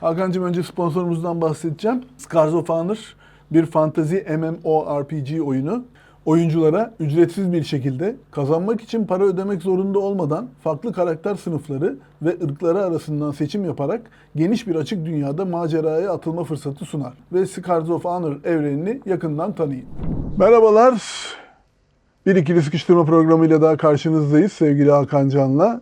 Hakan'cığım önce sponsorumuzdan bahsedeceğim. Scars of Honor bir fantazi MMORPG oyunu. Oyunculara ücretsiz bir şekilde kazanmak için para ödemek zorunda olmadan farklı karakter sınıfları ve ırkları arasından seçim yaparak geniş bir açık dünyada maceraya atılma fırsatı sunar. Ve Scars of Honor evrenini yakından tanıyın. Merhabalar. Bir ikili sıkıştırma programıyla daha karşınızdayız sevgili Hakan Can'la.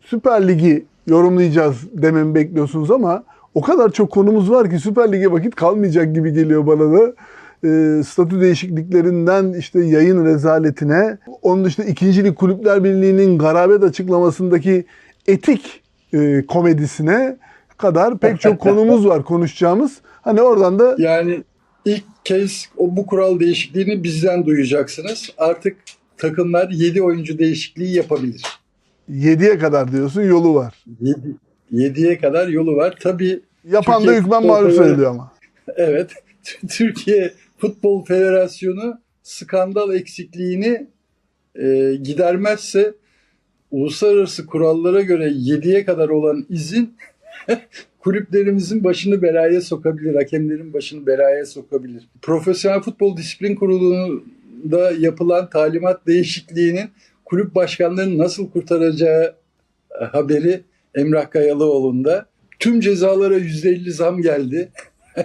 Süper Lig'i yorumlayacağız dememi bekliyorsunuz ama o kadar çok konumuz var ki Süper Lig'e vakit kalmayacak gibi geliyor bana da. E, statü değişikliklerinden işte yayın rezaletine, onun dışında ikincilik Kulüpler Birliği'nin garabet açıklamasındaki etik e, komedisine kadar pek çok konumuz var konuşacağımız. Hani oradan da Yani ilk kez o bu kural değişikliğini bizden duyacaksınız. Artık takımlar 7 oyuncu değişikliği yapabilir. 7'ye kadar diyorsun yolu var. 7 7'ye kadar yolu var. Tabii Yapan da Türkiye hükmen Futbol mağlup Federa- sayılıyor ama. evet Türkiye Futbol Federasyonu skandal eksikliğini e, gidermezse uluslararası kurallara göre 7'ye kadar olan izin kulüplerimizin başını belaya sokabilir, hakemlerin başını belaya sokabilir. Profesyonel Futbol Disiplin Kurulu'nda yapılan talimat değişikliğinin kulüp başkanlarını nasıl kurtaracağı haberi Emrah Kayalıoğlu'nda. Tüm cezalara %50 zam geldi.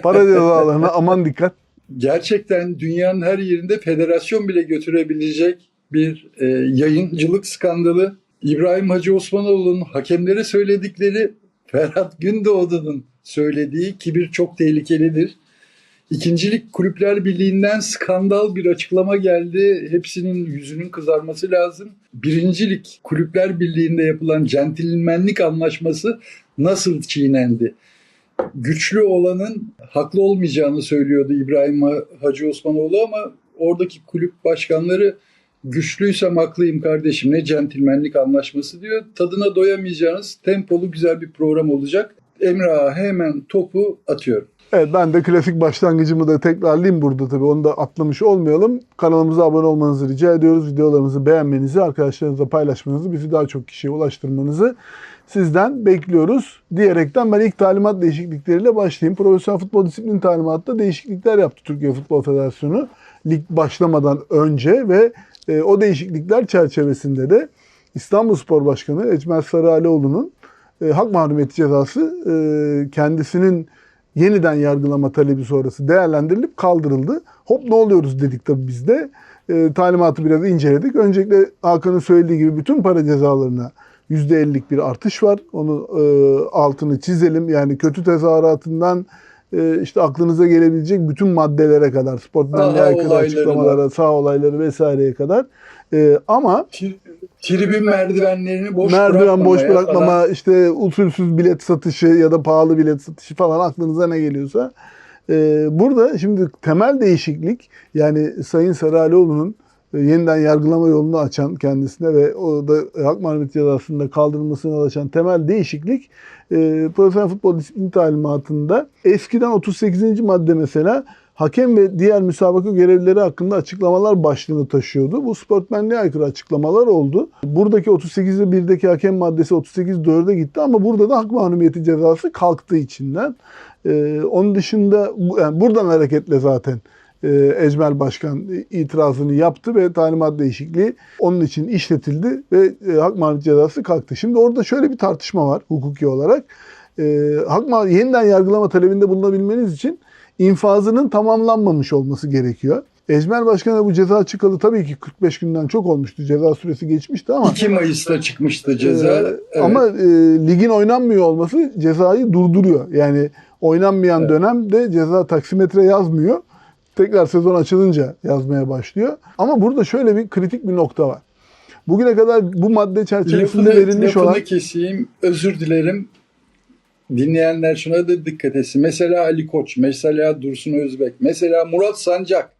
Para cezalarına aman dikkat. gerçekten dünyanın her yerinde federasyon bile götürebilecek bir e, yayıncılık skandalı. İbrahim Hacı Osmanoğlu'nun hakemlere söyledikleri, Ferhat Gündoğdu'nun söylediği kibir çok tehlikelidir. İkincilik Kulüpler Birliği'nden skandal bir açıklama geldi. Hepsinin yüzünün kızarması lazım. Birincilik Kulüpler Birliği'nde yapılan centilmenlik anlaşması nasıl çiğnendi? güçlü olanın haklı olmayacağını söylüyordu İbrahim Hacı Osmanoğlu ama oradaki kulüp başkanları güçlüysem haklıyım kardeşim ne centilmenlik anlaşması diyor. Tadına doyamayacağınız tempolu güzel bir program olacak. Emrah'a hemen topu atıyorum. Evet ben de klasik başlangıcımı da tekrarlayayım burada tabii. Onu da atlamış olmayalım. Kanalımıza abone olmanızı rica ediyoruz. Videolarımızı beğenmenizi, arkadaşlarınızla paylaşmanızı, bizi daha çok kişiye ulaştırmanızı sizden bekliyoruz. Diyerekten ben ilk talimat değişiklikleriyle başlayayım. Profesyonel Futbol Disiplin Talimatı'nda değişiklikler yaptı Türkiye Futbol Federasyonu. Lig başlamadan önce ve e, o değişiklikler çerçevesinde de İstanbul Spor Başkanı Ecmel Sarıalioğlu'nun e, hak mahrumiyeti cezası e, kendisinin yeniden yargılama talebi sonrası değerlendirilip kaldırıldı. Hop ne oluyoruz dedik tabii biz de. E, talimatı biraz inceledik. Öncelikle Hakan'ın söylediği gibi bütün para cezalarına %50'lik bir artış var. Onu e, altını çizelim. Yani kötü tezahüratından e, işte aklınıza gelebilecek bütün maddelere kadar, sportmenliğe aykırı açıklamalara, sağ olayları vesaireye kadar. E, ama Tri- Tribün merdivenlerini boş merdiven boş bırakmamaya bırakmama, falan- işte usulsüz bilet satışı ya da pahalı bilet satışı falan aklınıza ne geliyorsa. Ee, burada şimdi temel değişiklik yani Sayın Sarıalioğlu'nun e, yeniden yargılama yolunu açan kendisine ve o da hak mahrumiyeti cezasında kaldırılmasına yol açan temel değişiklik e, Profesyonel Futbol Disiplin Talimatı'nda eskiden 38. madde mesela hakem ve diğer müsabaka görevlileri hakkında açıklamalar başlığını taşıyordu. Bu sportmenliğe aykırı açıklamalar oldu. Buradaki 38'de 1'deki hakem maddesi 38.4'e gitti ama burada da hak mahrumiyeti cezası kalktı içinden. Ee, onun dışında yani buradan hareketle zaten e, Ecmel Başkan itirazını yaptı ve talimat değişikliği onun için işletildi ve e, hak mahrumiyeti cezası kalktı. Şimdi orada şöyle bir tartışma var hukuki olarak. E, hak yeniden yargılama talebinde bulunabilmeniz için infazının tamamlanmamış olması gerekiyor. Ecmel Başkan'a bu ceza çıkalı tabii ki 45 günden çok olmuştu. Ceza süresi geçmişti ama 2 Mayıs'ta çıkmıştı ceza. ee, Evet. Ama e, ligin oynanmıyor olması cezayı durduruyor. Yani oynanmayan Evet. dönemde ceza taksimetre yazmıyor. Tekrar sezon açılınca yazmaya başlıyor. Ama burada şöyle bir kritik bir nokta var. Bugüne kadar bu madde çerçevesinde Lafını, verilmiş lafını olan keseyim. Özür dilerim. Dinleyenler şuna da dikkat etsin. Mesela Ali Koç, mesela Dursun Özbek, mesela Murat Sancak.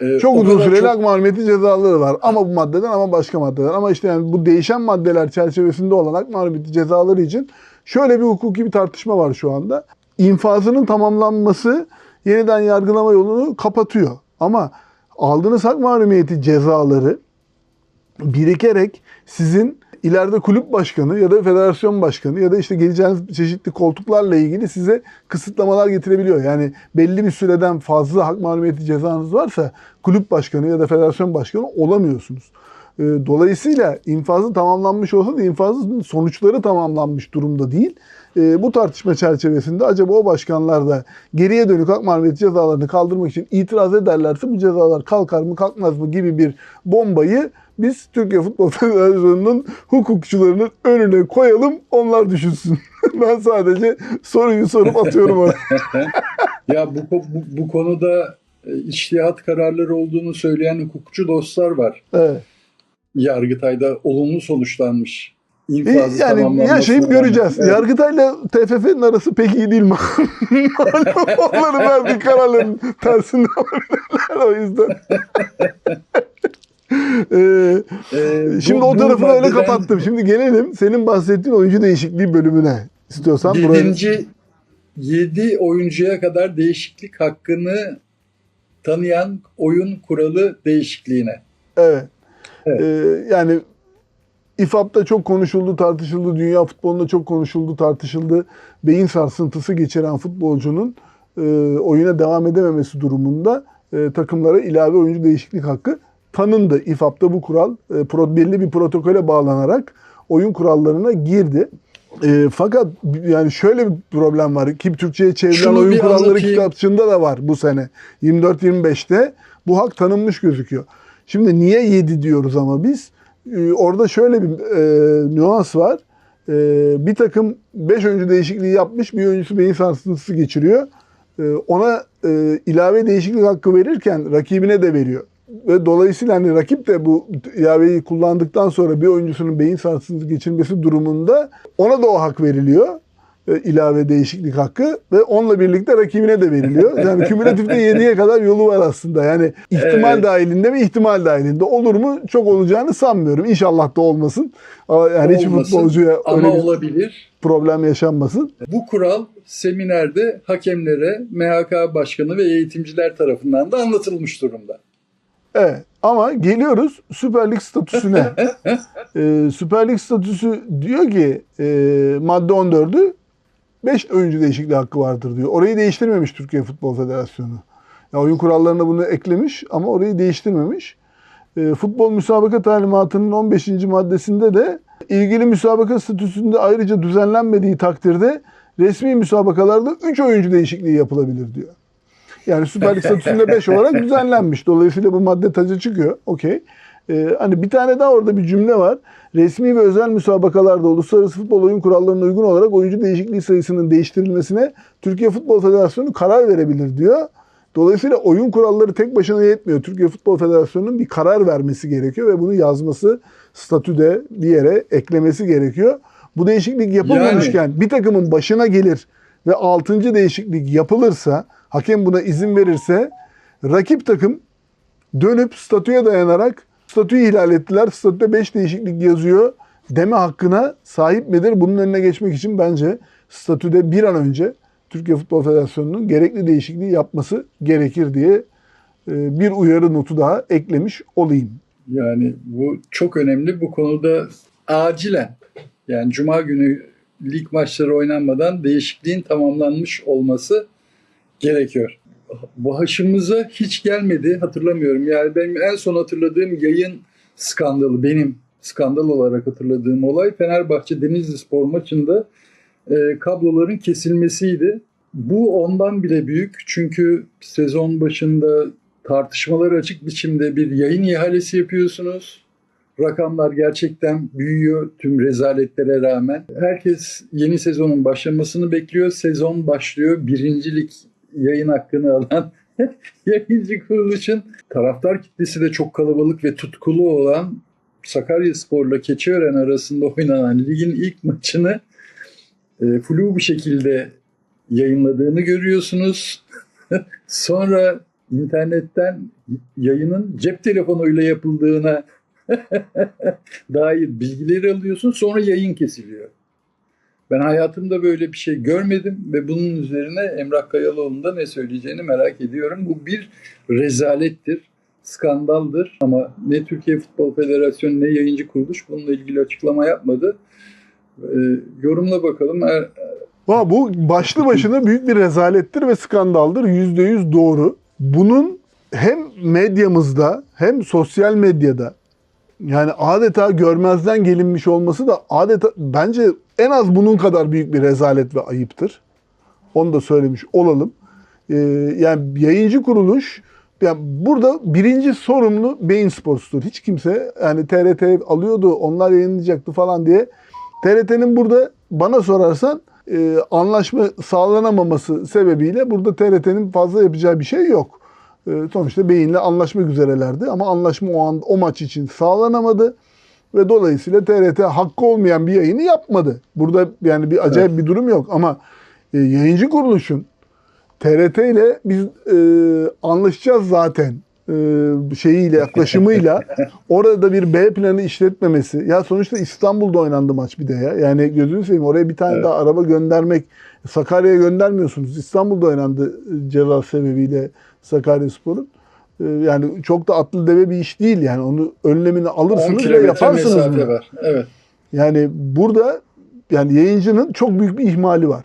Ee, çok uzun süreli çok- mahrumiyeti cezaları var. Ama bu maddeden ama başka maddeler. Ama işte yani bu değişen maddeler çerçevesinde olan hak mahrumiyeti cezaları için şöyle bir hukuki bir tartışma var şu anda. İnfazının tamamlanması yeniden yargılama yolunu kapatıyor. Ama aldığınız hak mahrumiyeti cezaları birikerek sizin ileride kulüp başkanı ya da federasyon başkanı ya da işte geleceğiniz çeşitli koltuklarla ilgili size kısıtlamalar getirebiliyor. Yani belli bir süreden fazla hak mahrumiyeti cezanız varsa kulüp başkanı ya da federasyon başkanı olamıyorsunuz. E, Dolayısıyla infazı tamamlanmış olsa da infazın sonuçları tamamlanmış durumda değil. E, bu tartışma çerçevesinde acaba o başkanlar da geriye dönük hak mahrumiyeti cezalarını kaldırmak için itiraz ederlerse bu cezalar kalkar mı kalkmaz mı gibi bir bombayı biz Türkiye Futbol Federasyonu'nun hukukçularının önüne koyalım onlar düşünsün. ben sadece soruyu sorup atıyorum oraya. Ya bu, bu, bu konuda e, içtihat kararları olduğunu söyleyen hukukçu dostlar var. Evet. Yargıtay'da olumlu sonuçlanmış. İnfazı Yani yaşayıp göreceğiz. Evet. Yargıtay'la TFF'nin arası pek iyi değil mi? Onların verdiği kararların tersinde olabilirler o yüzden. Ee, Ee, şimdi bu- o bu tarafı öyle maddeden kapattım. Şimdi gelelim senin bahsettiğin oyuncu değişikliği bölümüne. İstiyorsan buraya... Yedinci, yedi oyuncuya kadar değişiklik hakkını tanıyan oyun kuralı değişikliğine. Evet. Evet. Ee, yani İFAB'da çok konuşuldu, tartışıldı. Dünya futbolunda çok konuşuldu, tartışıldı. Beyin sarsıntısı geçiren futbolcunun e, oyuna devam edememesi durumunda e, takımlara ilave oyuncu değişiklik hakkı tanındı. İFAB'da bu kural e, belli bir protokole bağlanarak oyun kurallarına girdi. E, fakat yani şöyle bir problem var ki Türkçe'ye çevrilen Şunu oyun kuralları anlatayım. kitapçığında da var bu sene. 24-25'te bu hak tanınmış gözüküyor. Şimdi niye 7 diyoruz ama biz? Ee, orada şöyle bir e, nüans var. E, bir takım 5 oyuncu değişikliği yapmış, bir oyuncusu beyin sarsıntısı geçiriyor. E, ona e, ilave değişiklik hakkı verirken rakibine de veriyor. Ve dolayısıyla hani rakip de bu ilaveyi kullandıktan sonra bir oyuncusunun beyin sarsıntısı geçirmesi durumunda ona da o hak veriliyor. E, ilave değişiklik hakkı ve onunla birlikte rakibine de veriliyor. Yani kümülatifte 7'ye kadar yolu var aslında. Yani ihtimal Evet. dahilinde ve ihtimal dahilinde. Olur mu? Çok olacağını sanmıyorum. İnşallah da olmasın. Yani hiç futbolcuya öyle bir olabilir. problem yaşanmasın. Bu kural seminerde hakemlere, MHK başkanı ve eğitimciler tarafından da anlatılmış durumda. Evet. Ama geliyoruz Süper Lig statüsüne. Ee, Süper Lig statüsü diyor ki e, madde 14'ü 5 oyuncu değişikliği hakkı vardır diyor. Orayı değiştirmemiş Türkiye Futbol Federasyonu. Ya oyun kurallarına bunu eklemiş ama orayı değiştirmemiş. E, futbol müsabaka talimatının 15. maddesinde de ilgili müsabaka statüsünde ayrıca düzenlenmediği takdirde resmi müsabakalarda 3 oyuncu değişikliği yapılabilir diyor. Yani Süper Lig statüsünde 5 olarak düzenlenmiş. Dolayısıyla bu madde taca çıkıyor. Okey. Ee, hani bir tane daha orada bir cümle var. Resmi ve özel müsabakalarda uluslararası futbol oyun kurallarına uygun olarak oyuncu değişikliği sayısının değiştirilmesine Türkiye Futbol Federasyonu karar verebilir diyor. Dolayısıyla oyun kuralları tek başına yetmiyor. Türkiye Futbol Federasyonu'nun bir karar vermesi gerekiyor ve bunu yazması, statüde bir yere eklemesi gerekiyor. Bu değişiklik yapılmamışken bir takımın başına gelir ve 6. değişiklik yapılırsa, hakem buna izin verirse rakip takım dönüp statüye dayanarak statüyü ihlal ettiler. Statüde 5 değişiklik yazıyor deme hakkına sahip midir? Bunun önüne geçmek için bence statüde bir an önce Türkiye Futbol Federasyonu'nun gerekli değişikliği yapması gerekir diye e, bir uyarı notu daha eklemiş olayım. Yani bu çok önemli. Bu konuda acilen yani Cuma günü lig maçları oynanmadan değişikliğin tamamlanmış olması gerekiyor. Başımıza hiç gelmedi hatırlamıyorum. Yani benim en son hatırladığım yayın skandalı benim skandal olarak hatırladığım olay Fenerbahçe Denizli Spor maçında e, kabloların kesilmesiydi. Bu ondan bile büyük çünkü sezon başında tartışmaları açık biçimde bir yayın ihalesi yapıyorsunuz. Rakamlar gerçekten büyüyor tüm rezaletlere rağmen. Herkes yeni sezonun başlamasını bekliyor. Sezon başlıyor. Birincilik yayın hakkını alan yayıncı kuruluşun taraftar kitlesi de çok kalabalık ve tutkulu olan Sakarya Spor'la Keçiören arasında oynanan ligin ilk maçını e, flu bir şekilde yayınladığını görüyorsunuz. Sonra internetten yayının cep telefonuyla yapıldığına dair bilgileri alıyorsun. Sonra yayın kesiliyor. Ben hayatımda böyle bir şey görmedim ve bunun üzerine Emrah Kayalıoğlu'nun da ne söyleyeceğini merak ediyorum. Bu bir rezalettir. skandaldır ama ne Türkiye Futbol Federasyonu ne yayıncı kuruluş bununla ilgili açıklama yapmadı. Ee, yorumla bakalım. Er- Va bu başlı başına büyük bir rezalettir ve skandaldır. Yüzde yüz doğru. Bunun hem medyamızda hem sosyal medyada yani adeta görmezden gelinmiş olması da adeta bence en az bunun kadar büyük bir rezalet ve ayıptır. Onu da söylemiş olalım. Ee, yani yayıncı kuruluş yani burada birinci sorumlu Beyin Sports'tur. Hiç kimse yani TRT alıyordu, onlar yayınlayacaktı falan diye. TRT'nin burada bana sorarsan e, anlaşma sağlanamaması sebebiyle burada TRT'nin fazla yapacağı bir şey yok. E, sonuçta Beyin'le anlaşmak üzerelerdi ama anlaşma o an o maç için sağlanamadı ve dolayısıyla TRT hakkı olmayan bir yayını yapmadı. Burada yani bir acayip bir durum yok ama e, yayıncı kuruluşun TRT ile biz e, anlaşacağız zaten e, şeyiyle yaklaşımıyla orada bir B planı işletmemesi. Ya sonuçta İstanbul'da oynandı maç bir de ya. Yani gözünü seveyim oraya bir tane Evet. daha araba göndermek Sakarya'ya göndermiyorsunuz. İstanbul'da oynandı e, ceza sebebiyle Sakaryaspor'un. E, yani çok da atlı deve bir iş değil yani. Onu önlemini 10 alırsınız ve yaparsınız bunu. var. Evet. Yani burada yani yayıncının çok büyük bir ihmali var.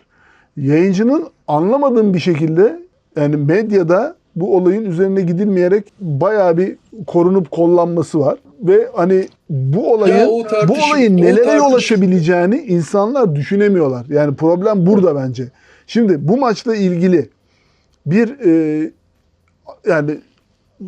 Yayıncının anlamadığım bir şekilde yani medyada bu olayın üzerine gidilmeyerek bayağı bir korunup kollanması var ve hani bu olayın Ya tartış- bu olayın nelere yol tartış- açabileceğini insanlar düşünemiyorlar. Yani problem burada bence. Şimdi bu maçla ilgili bir e, yani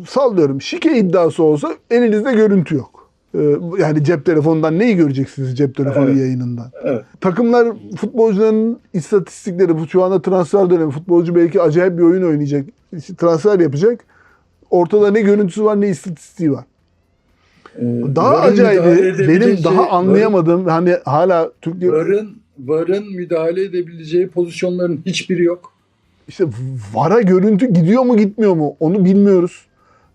sallıyorum şike iddiası olsa elinizde görüntü yok. E, yani cep telefonundan neyi göreceksiniz cep telefonu Evet. yayınından? Evet. Takımlar futbolcuların istatistikleri bu şu anda transfer dönemi. Futbolcu belki acayip bir oyun oynayacak. transfer yapacak. Ortada ne görüntüsü var ne istatistiği var. Ee, Daha VAR'ın acayibi benim edebileceği- daha anlayamadığım hani hala Türkiye VAR'ın VAR'ın müdahale edebileceği pozisyonların hiçbiri yok. işte VAR'a görüntü gidiyor mu gitmiyor mu onu bilmiyoruz.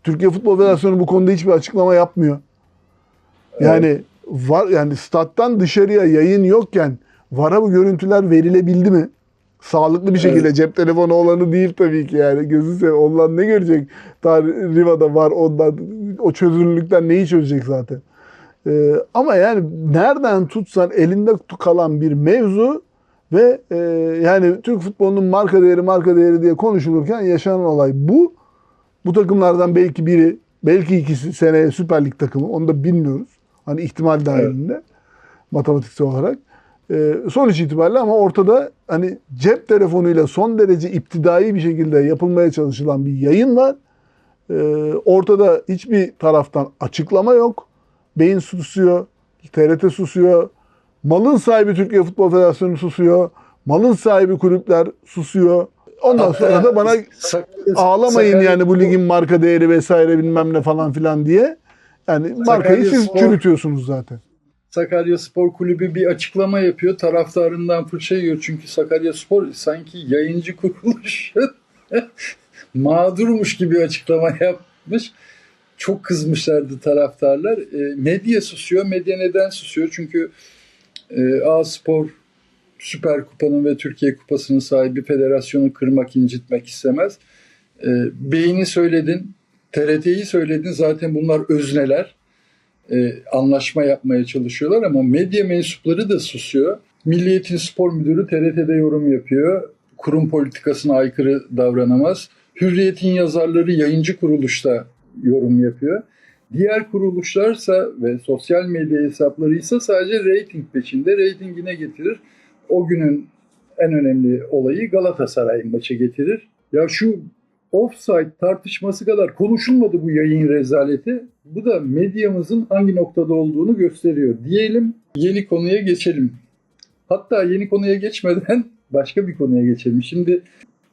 Türkiye Futbol Federasyonu bu konuda hiçbir açıklama yapmıyor. Yani var yani stat'tan dışarıya yayın yokken VAR'a bu görüntüler verilebildi mi? Sağlıklı bir şekilde Evet. cep telefonu olanı değil tabii ki yani. Gözü seveyim ondan ne görecek? Daha Riva'da var ondan o çözünürlükten neyi çözecek zaten? Ee, ama yani nereden tutsan elinde kalan bir mevzu ve e, yani Türk futbolunun marka değeri marka değeri diye konuşulurken yaşanan olay bu. Bu takımlardan belki biri, belki ikisi seneye Süper Lig takımı. Onu da bilmiyoruz. Hani ihtimal dahilinde matematiksel olarak. Ee, sonuç itibariyle ama ortada hani cep telefonuyla son derece iptidai bir şekilde yapılmaya çalışılan bir yayın var. Ee, ortada hiçbir taraftan açıklama yok. Beyin susuyor, TRT susuyor, malın sahibi Türkiye Futbol Federasyonu susuyor, malın sahibi kulüpler susuyor. Ondan sonra da bana Sakarya- ağlamayın yani bu ligin marka değeri vesaire bilmem ne falan filan diye. Yani markayı siz Spor- çürütüyorsunuz zaten. Sakarya Spor Kulübü bir açıklama yapıyor. Taraftarından fırça yiyor. Çünkü Sakarya Spor sanki yayıncı kuruluşu mağdurmuş gibi açıklama yapmış. Çok kızmışlardı taraftarlar. E, medya susuyor. Medya neden susuyor? Çünkü e, A Spor Süper Kupa'nın ve Türkiye Kupası'nın sahibi federasyonu kırmak, incitmek istemez. E, Beyni söyledin, TRT'yi söyledin. Zaten bunlar özneler e, anlaşma yapmaya çalışıyorlar ama medya mensupları da susuyor. Milliyetin spor müdürü TRT'de yorum yapıyor. Kurum politikasına aykırı davranamaz. Hürriyet'in yazarları yayıncı kuruluşta yorum yapıyor. Diğer kuruluşlarsa ve sosyal medya hesapları ise sadece reyting peşinde. Reytingine getirir. O günün en önemli olayı Galatasaray maçı getirir. Ya şu offside tartışması kadar konuşulmadı bu yayın rezaleti. Bu da medyamızın hangi noktada olduğunu gösteriyor. Diyelim yeni konuya geçelim. Hatta yeni konuya geçmeden başka bir konuya geçelim. Şimdi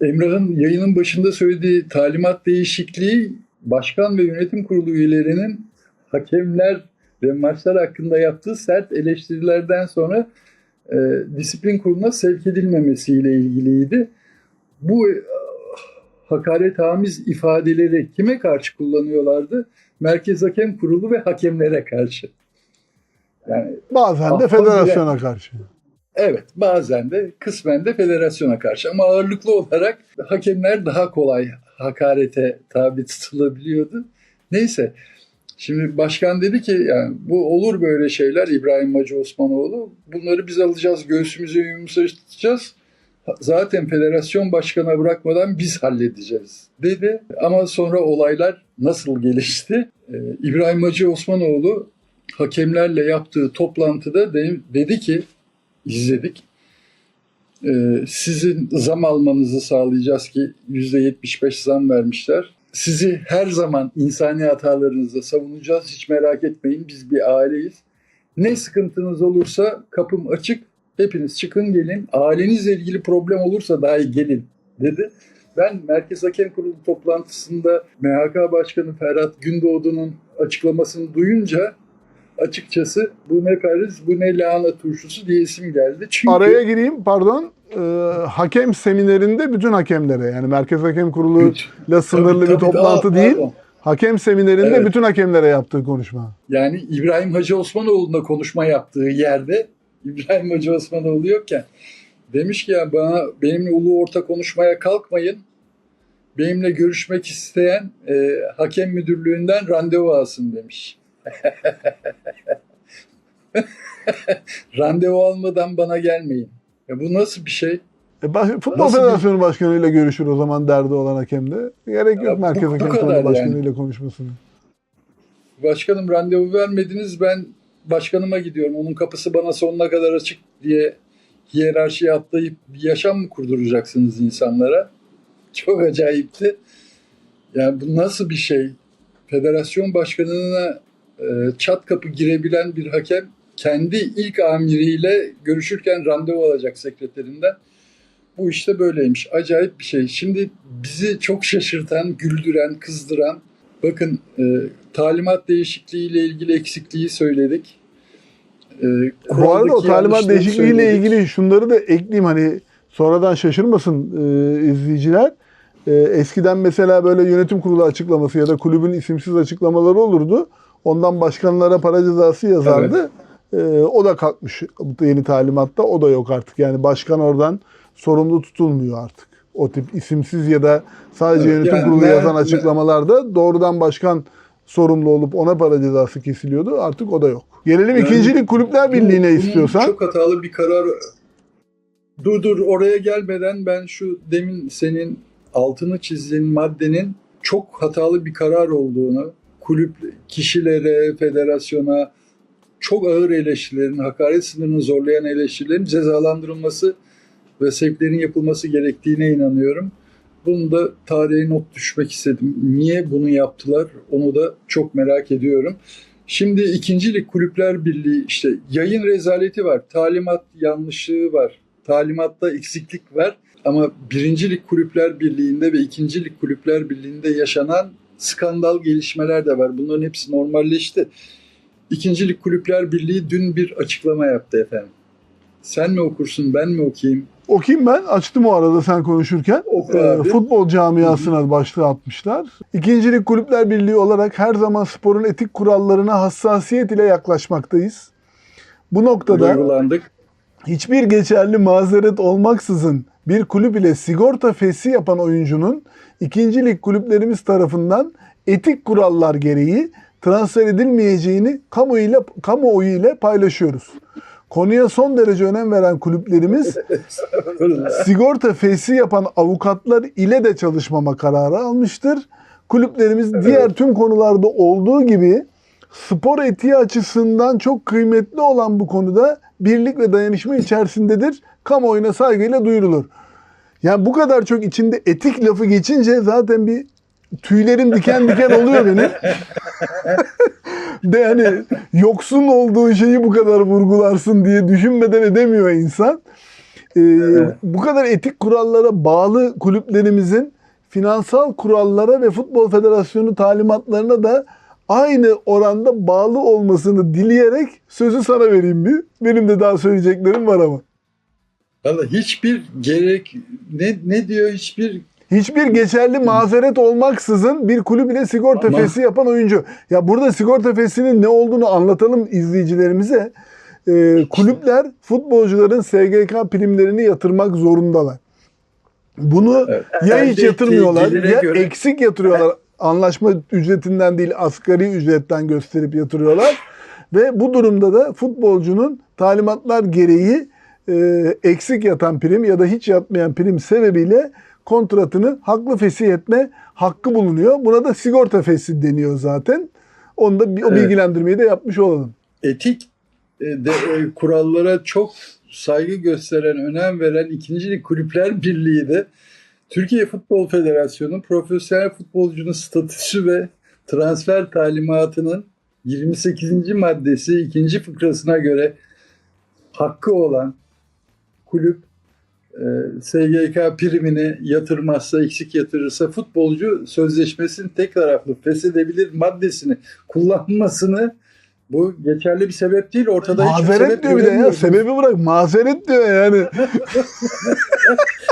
Emrah'ın yayının başında söylediği talimat değişikliği başkan ve yönetim kurulu üyelerinin hakemler ve maçlar hakkında yaptığı sert eleştirilerden sonra e, disiplin kuruluna sevk edilmemesiyle ilgiliydi. Bu e, hakaretamiz ifadeleri kime karşı kullanıyorlardı? Merkez Hakem Kurulu ve hakemlere karşı. Yani Bazen de federasyona karşı. evet bazen de kısmen de federasyona karşı ama ağırlıklı olarak hakemler daha kolay hakarete tabi tutulabiliyordu. Neyse. Şimdi başkan dedi ki yani bu olur böyle şeyler İbrahim Hacı Osmanoğlu. Bunları biz alacağız, göğsümüze yumuşatacağız. Zaten federasyon başkanına bırakmadan biz halledeceğiz dedi. Ama sonra olaylar nasıl gelişti? Ee, İbrahim Hacı Osmanoğlu hakemlerle yaptığı toplantıda de- dedi ki izledik. Ee, sizin zam almanızı sağlayacağız ki %75 zam vermişler. Sizi her zaman insani hatalarınızda savunacağız. Hiç merak etmeyin biz bir aileyiz. Ne sıkıntınız olursa kapım açık. Hepiniz çıkın gelin. Ailenizle ilgili problem olursa dahi gelin dedi. Ben Merkez Hakem Kurulu toplantısında MHK Başkanı Ferhat Gündoğdu'nun açıklamasını duyunca açıkçası bu ne Paris bu ne lahana turşusu diye isim geldi. Çünkü Araya gireyim pardon. Ee, hakem seminerinde bütün hakemlere yani Merkez Hakem Kurulu'yla sınırlı Tabii, bir toplantı daha- değil. pardon. Hakem seminerinde Evet. bütün hakemlere yaptığı konuşma. Yani İbrahim Hacı Osmanoğlu'nda konuşma yaptığı yerde İbrahim Hacı Osmanoğlu yokken demiş ki ya bana benimle ulu orta konuşmaya kalkmayın. Benimle görüşmek isteyen e, hakem müdürlüğünden randevu alsın demiş. randevu almadan bana gelmeyin. Ya bu nasıl bir şey? E, baş- Futbol Nasıl bir- Federasyonu Başkanı'yla görüşür o zaman derdi olan hakem de. Gerek Ya yok bu- Merkez Hakem Kurulu yani. Başkanı'yla konuşmasını. Başkanım randevu vermediniz ben başkanıma gidiyorum. Onun kapısı bana sonuna kadar açık diye hiyerarşiye atlayıp bir yaşam mı kurduracaksınız insanlara? Çok acayipti. Yani bu nasıl bir şey? Federasyon başkanına çat kapı girebilen bir hakem kendi ilk amiriyle görüşürken randevu alacak sekreterinden. Bu işte böyleymiş. Acayip bir şey. Şimdi bizi çok şaşırtan, güldüren, kızdıran bakın e, talimat değişikliği ile ilgili eksikliği söyledik. E, Bu arada o talimat değişikliğiyle söyledik. ilgili şunları da ekleyeyim hani sonradan şaşırmasın e, izleyiciler. E, eskiden mesela böyle yönetim kurulu açıklaması ya da kulübün isimsiz açıklamaları olurdu. Ondan başkanlara para cezası yazardı. E, o da kalkmış bu yeni talimatta. O da yok artık. Yani başkan oradan sorumlu tutulmuyor artık. O tip isimsiz ya da sadece Evet, yönetim yani kurulu ben- yazan açıklamalarda doğrudan başkan sorumlu olup ona para cezası kesiliyordu. Artık o da yok. Gelelim Yani ikincilik kulüpler birliğine Bunun istiyorsan. Çok hatalı bir karar. Dur dur oraya gelmeden ben şu demin senin altını çizdiğin maddenin çok hatalı bir karar olduğunu, kulüp kişilere, federasyona çok ağır eleştirilerin, hakaret sınırını zorlayan eleştirilerin cezalandırılması ve sevklerin yapılması gerektiğine inanıyorum. Bunu da tarihe not düşmek istedim. Niye bunu yaptılar onu da çok merak ediyorum. Şimdi ikincilik kulüpler birliği işte yayın rezaleti var, talimat yanlışlığı var, talimatta eksiklik var. Ama birincilik kulüpler birliğinde ve ikincilik kulüpler birliğinde yaşanan skandal gelişmeler de var. Bunların hepsi normalleşti. İkincilik kulüpler birliği dün bir açıklama yaptı efendim. Sen mi okursun ben mi okuyayım? Okuyayım ben. Açtım o arada sen konuşurken. Oku Ee, abi. futbol camiasına başlığı atmışlar. İkincilik Kulüpler Birliği olarak her zaman sporun etik kurallarına hassasiyet ile yaklaşmaktayız. Bu noktada Duygulandık. Hiçbir geçerli mazeret olmaksızın bir kulüp ile sigorta fesi yapan oyuncunun ikincilik kulüplerimiz tarafından etik kurallar gereği transfer edilmeyeceğini kamuoyu ile, kamuoyu ile paylaşıyoruz. Konuya son derece önem veren kulüplerimiz sigorta fesi yapan avukatlar ile de çalışmama kararı almıştır. Kulüplerimiz diğer tüm konularda olduğu gibi spor etiği açısından çok kıymetli olan bu konuda birlik ve dayanışma içerisindedir. Kamuoyuna saygıyla duyurulur. Yani bu kadar çok içinde etik lafı geçince zaten bir tüylerim diken diken oluyor benim. de hani yoksun olduğu şeyi bu kadar vurgularsın diye düşünmeden edemiyor insan. Ee, Evet. Bu kadar etik kurallara bağlı kulüplerimizin finansal kurallara ve Futbol Federasyonu talimatlarına da aynı oranda bağlı olmasını dileyerek sözü sana vereyim bir. Benim de daha söyleyeceklerim var ama. Valla hiçbir gerek ne ne diyor hiçbir Hiçbir geçerli mazeret olmaksızın bir kulüp ile sigorta Ama- fesi yapan oyuncu. Ya burada sigorta fesinin ne olduğunu anlatalım izleyicilerimize. Ee, kulüpler futbolcuların SGK primlerini yatırmak zorundalar. Bunu Evet. ya hiç yatırmıyorlar ya göre- eksik yatırıyorlar. Anlaşma ücretinden değil asgari ücretten gösterip yatırıyorlar. Ve bu durumda da futbolcunun talimatlar gereği e, eksik yatan prim ya da hiç yatmayan prim sebebiyle kontratını haklı fesih etme hakkı bulunuyor. Buna da sigorta fesih deniyor zaten. Onu da o Evet. bilgilendirmeyi de yapmış olalım. etik e, de, e, kurallara çok saygı gösteren, önem veren İkincilik Kulüpler Birliği de Türkiye Futbol Federasyonu profesyonel futbolcunun statüsü ve transfer talimatının 28. maddesi ikinci fıkrasına göre hakkı olan kulüp e, SGK primini yatırmazsa, eksik yatırırsa futbolcu sözleşmesini tek taraflı feshedebilir maddesini kullanmasını bu geçerli bir sebep değil. Ortada hiçbir Mazeret sebep diyor bir de ya. Sebebi bırak. Mazeret diyor yani.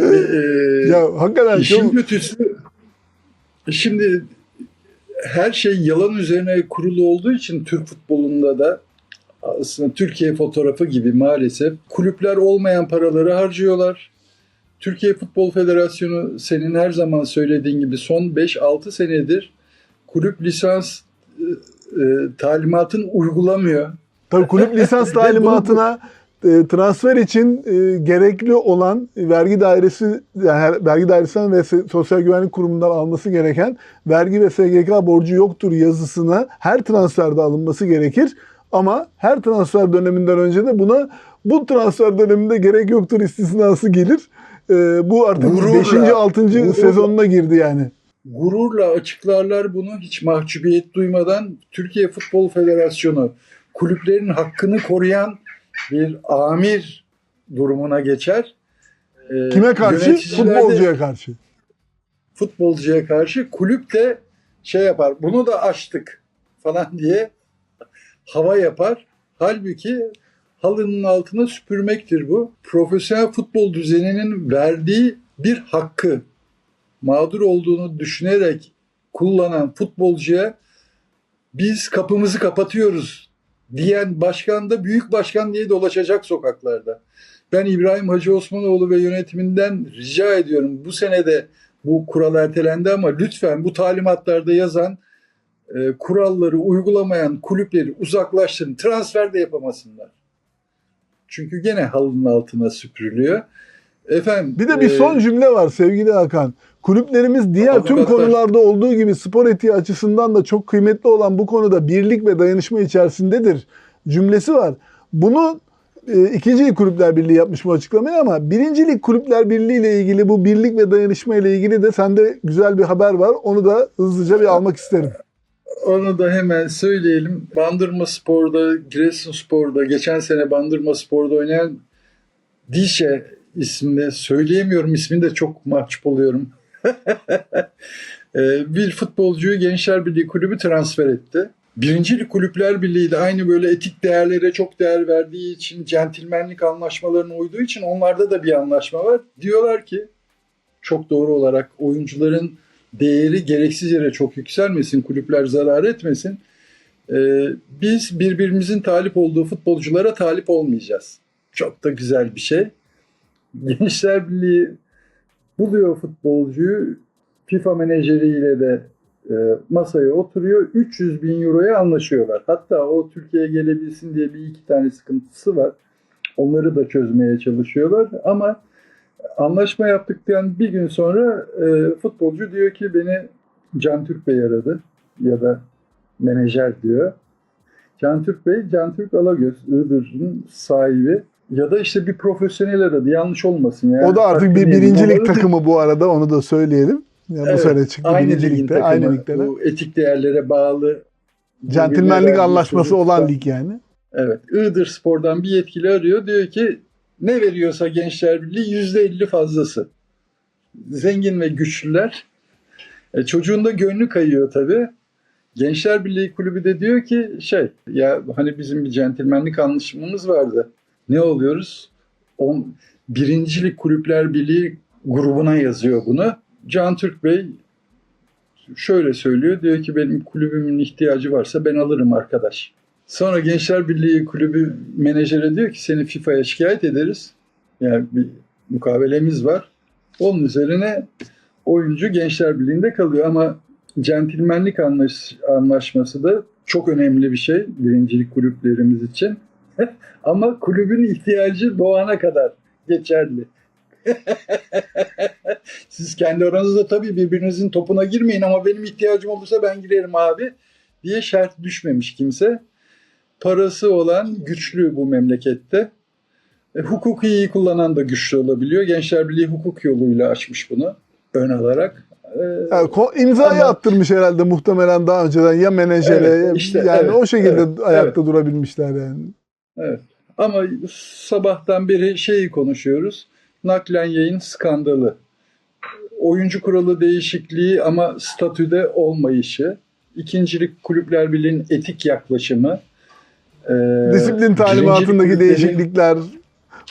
Ee, ya hakikaten İşin çok... kötüsü şimdi her şey yalan üzerine kurulu olduğu için Türk futbolunda da aslında Türkiye fotoğrafı gibi maalesef kulüpler olmayan paraları harcıyorlar. Türkiye Futbol Federasyonu senin her zaman söylediğin gibi son 5-6 senedir kulüp lisans e, e, talimatını uygulamıyor. Tabii kulüp lisans talimatına transfer için e, gerekli olan vergi dairesi yani vergi dairesinden ve Sosyal Güvenlik Kurumu'ndan alması gereken vergi ve SGK borcu yoktur yazısına her transferde alınması gerekir. Ama her transfer döneminden önce de buna bu transfer döneminde gerek yoktur istisnası gelir. E, bu artık Gururla, 5. 6. gururla. sezonuna girdi yani. gururla açıklarlar bunu hiç mahcubiyet duymadan Türkiye Futbol Federasyonu kulüplerin hakkını koruyan bir amir durumuna geçer. Ee, Kime karşı? Futbolcuya karşı. futbolcuya karşı kulüp de şey yapar bunu da açtık falan diye hava yapar. Halbuki halının altına süpürmektir bu. Profesyonel futbol düzeninin verdiği bir hakkı mağdur olduğunu düşünerek kullanan futbolcuya biz kapımızı kapatıyoruz diyen başkan da büyük başkan diye dolaşacak sokaklarda. Ben İbrahim Hacı Osmanoğlu ve yönetiminden rica ediyorum bu senede bu kural ertelendi ama lütfen bu talimatlarda yazan e, kuralları uygulamayan kulüpleri uzaklaştırın. Transfer de yapamasınlar. Çünkü gene halının altına süpürülüyor. Efendim, Bir de bir e, son cümle var sevgili Hakan. Kulüplerimiz diğer tüm Avukatlar. konularda olduğu gibi spor etiği açısından da çok kıymetli olan bu konuda birlik ve dayanışma içerisindedir cümlesi var. Bunu e, ikinci kulüpler birliği yapmış bu açıklamayı ama birinci lig kulüpler birliği ile ilgili bu birlik ve dayanışma ile ilgili de sende güzel bir haber var. Onu da hızlıca bir almak isterim. Onu da hemen söyleyelim. Bandırma Spor'da, Giresun Spor'da, geçen sene Bandırma Spor'da oynayan Dişe isminde, söyleyemiyorum ismini de çok mahcup oluyorum. Ee, bir futbolcuyu Gençler Birliği kulübü transfer etti. Birincilik Kulüpler Birliği de aynı böyle etik değerlere çok değer verdiği için, centilmenlik anlaşmalarına uyduğu için onlarda da bir anlaşma var. Diyorlar ki çok doğru olarak oyuncuların değeri gereksiz yere çok yükselmesin, kulüpler zarar etmesin. Ee, biz birbirimizin talip olduğu futbolculara talip olmayacağız. Çok da güzel bir şey. Gençler Birliği buluyor futbolcuyu, FIFA menajeriyle de e, masaya oturuyor. 300 bin euroya anlaşıyorlar. Hatta o Türkiye'ye gelebilsin diye bir iki tane sıkıntısı var. Onları da çözmeye çalışıyorlar. Ama anlaşma yaptıktan bir gün sonra e, futbolcu diyor ki beni Can Türk Bey aradı ya da menajer diyor. Can Türk Bey, Can Türk Alagöz, Iğdır'ın sahibi ya da işte bir profesyonel aradı. Yanlış olmasın yani. O da artık bir birincilik takımı bu arada onu da söyleyelim. Yani bu Evet, sene çıktı aynı birinci ligin ligde. takımı. Aynı ligde. de. Bu etik değerlere bağlı. Centilmenlik anlaşması olan lig yani. Evet. Iğdır Spor'dan bir yetkili arıyor. Diyor ki ne veriyorsa Gençler Birliği %50 fazlası. Zengin ve güçlüler. E, çocuğun da gönlü kayıyor tabii. Gençler Birliği kulübü de diyor ki şey ya hani bizim bir centilmenlik anlaşmamız vardı. Ne oluyoruz? On, birincilik kulüpler birliği grubuna yazıyor bunu. Can Türk Bey şöyle söylüyor. Diyor ki benim kulübümün ihtiyacı varsa ben alırım arkadaş. Sonra Gençler Birliği kulübü menajere diyor ki seni FIFA'ya şikayet ederiz. Yani bir mukavelemiz var. Onun üzerine oyuncu Gençler Birliği'nde kalıyor ama centilmenlik anlaş- anlaşması da çok önemli bir şey birincilik kulüplerimiz için. ama kulübün ihtiyacı doğana kadar geçerli. Siz kendi aranızda tabii birbirinizin topuna girmeyin ama benim ihtiyacım olursa ben girerim abi diye şart düşmemiş kimse. Parası olan güçlü bu memlekette. E, hukuku iyi kullanan da güçlü olabiliyor. Gençler Birliği hukuk yoluyla açmış bunu ön alarak. E, Yani imzayı Ama- attırmış herhalde muhtemelen daha önceden ya menajere Evet, işte, yani evet, o şekilde evet, ayakta durabilmişler yani. Evet. Ama sabahtan beri şeyi konuşuyoruz. Naklen yayın skandalı. Oyuncu kuralı değişikliği ama statüde olmayışı. İkincilik Kulüpler Birliği'nin etik yaklaşımı. e, Disiplin talimatındaki değişiklikler,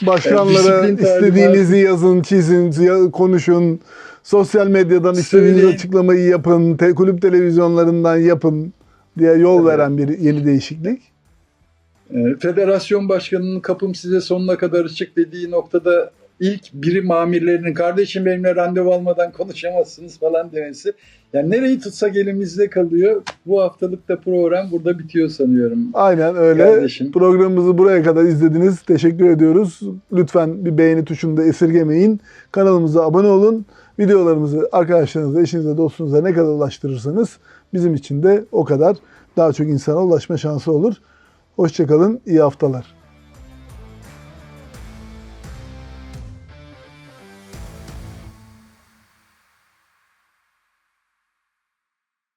başkanlara istediğinizi yazın, çizin, konuşun, sosyal medyadan istediğiniz açıklamayı yapın, te- kulüp televizyonlarından yapın diye yol Evet. veren bir yeni değişiklik. E, Federasyon başkanının kapım size sonuna kadar açık dediği noktada ilk birim amirlerinin kardeşim benimle randevu almadan konuşamazsınız falan demesi. Yani nereyi tutsak elimizde kalıyor. Bu haftalık da program burada bitiyor sanıyorum. Aynen öyle. Kardeşim. Programımızı buraya kadar izlediniz. Teşekkür ediyoruz. Lütfen bir beğeni tuşunu da esirgemeyin. Kanalımıza abone olun. Videolarımızı arkadaşlarınıza, eşinize, dostunuza ne kadar ulaştırırsanız bizim için de o kadar daha çok insana ulaşma şansı olur. Hoşçakalın, iyi haftalar.